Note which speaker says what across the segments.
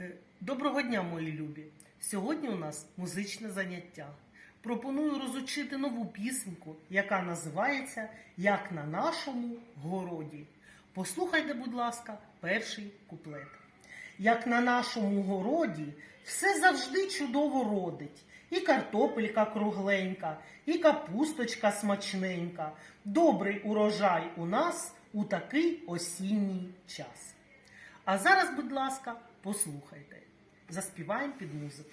Speaker 1: Е, Доброго дня, мої любі! Сьогодні у нас музичне заняття. Пропоную розучити нову пісеньку, яка називається Як на нашому городі. Послухайте, будь ласка, перший куплет. Як на нашому городі все завжди чудово родить. І картопелька кругленька, і капусточка смачненька. Добрий урожай у нас у такий осінній час. А зараз, будь ласка, послухайте. Заспіваємо під музику.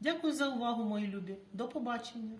Speaker 1: Дякую за увагу, мої любі. До побачення.